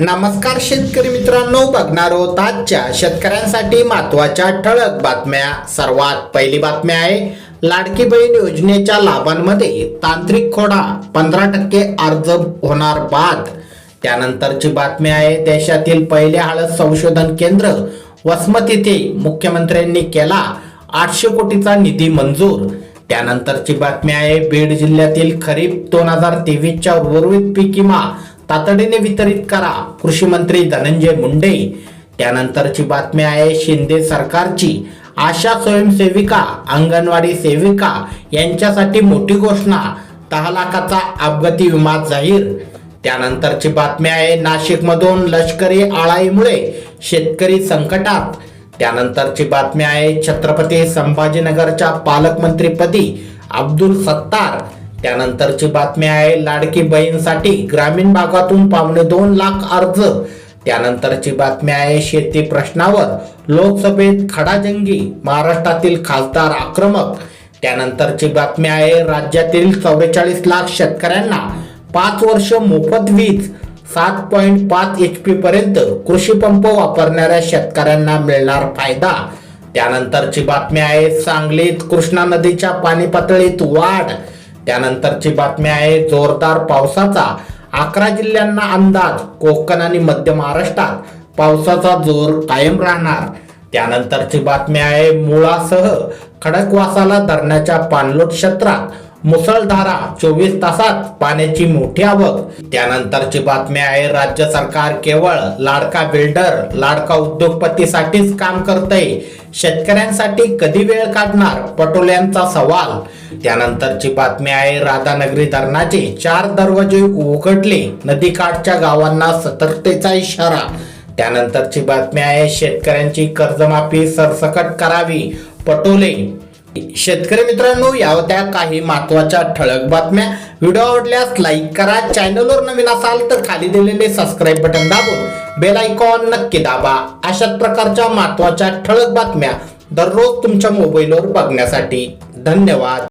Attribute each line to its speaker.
Speaker 1: नमस्कार शेतकरी मित्रांनो बघणार आहोत आजच्या शेतकऱ्यांसाठी महत्त्वाच्या ठळक बातम्या. सर्वात पहिली बातमी आहे लाडकी बहीण योजनेच्या लाभांमध्ये तांत्रिक खोडा पंधरा टक्के अर्ज होणार बाद. त्यानंतरची बातमी आहे देशातील पहिले हळद संशोधन केंद्र वसमत येथे मुख्यमंत्र्यांनी केला आठशे कोटीचा निधी मंजूर. त्यानंतरची बातमी आहे बीड जिल्ह्यातील खरीप दोन हजार तेवीसच्या उर्वरित पिकिमा तातडीने वितरित करा. कृषी मंत्री धनंजय मुंडे. त्यानंतरची बातमी आहे शिंदे सरकारची. आशा स्वयंसेविका अंगणवाडी सेविका यांच्यासाठी मोठी घोषणा. दहा लाखाचा अपघाती विमा जाहीर. त्यानंतरची बातमी आहे नाशिकमधून लष्करी आळाईमुळे शेतकरी संकटात. त्यानंतरची बातमी आहे छत्रपती संभाजीनगरच्या पालकमंत्रीपदी अब्दुल सत्तार. त्यानंतरची बातमी आहे लाडकी बहीणसाठी ग्रामीण भागातून पावणे दोन लाख अर्ज. त्यानंतरची बातमी आहे शेती प्रश्नावर लोकसभेत खडाजंगी महाराष्ट्रातील खासदार आक्रमक. त्यानंतरची बातमी आहे राज्यातील चौवेचाळीस लाख शेतकऱ्यांना पाच वर्ष मोफत वीज सात पॉईंट पाच एच पी पर्यंत कृषी पंप वापरणाऱ्या शेतकऱ्यांना मिळणार फायदा. त्यानंतरची बातमी आहे सांगलीत कृष्णा नदीच्या पाणी पातळीत वाढ. त्यानंतरची बातमी आहे जोरदार पावसाचा अकरा जिल्ह्यांना अंदाज कोकण आणि मध्य महाराष्ट्रात. पावसाचा जोर कायम राहणार. त्यानंतरची बातमी आहे मुळासह खडकवासाला धरणाच्या पाणलोट क्षेत्रात मुसळधारा चोवीस तासात पाण्याची मोठी आवक. त्यानंतरची बातमी आहे राज्य सरकार केवळ लाडका बिल्डर लाडका उद्योगपतीसाठीच काम करतंय. शेतकऱ्यांसाठी कधी वेळ काढणार? पटोल्यांचा सवाल. त्यानंतरची बातमी आहे राधानगरी धरणाचे चार दरवाजे उघडले. नदीकाठच्या गावांना सतर्कतेचा इशारा. त्यानंतरची बातमी आहे शेतकऱ्यांची कर्जमाफी सरसकट करावी पटोले. शेतकरी मित्रांनो या होत्या काही महत्त्वाच्या ठळक बातम्या. व्हिडिओ आवडल्यास लाईक करा चॅनलवर नवीन असाल तर खाली दिलेले सबस्क्राईब बटन दाबून बेल आयकॉन नक्की दाबा. अशाच प्रकारच्या महत्त्वाच्या ठळक बातम्या दररोज तुमच्या मोबाईलवर बघण्यासाठी. धन्यवाद.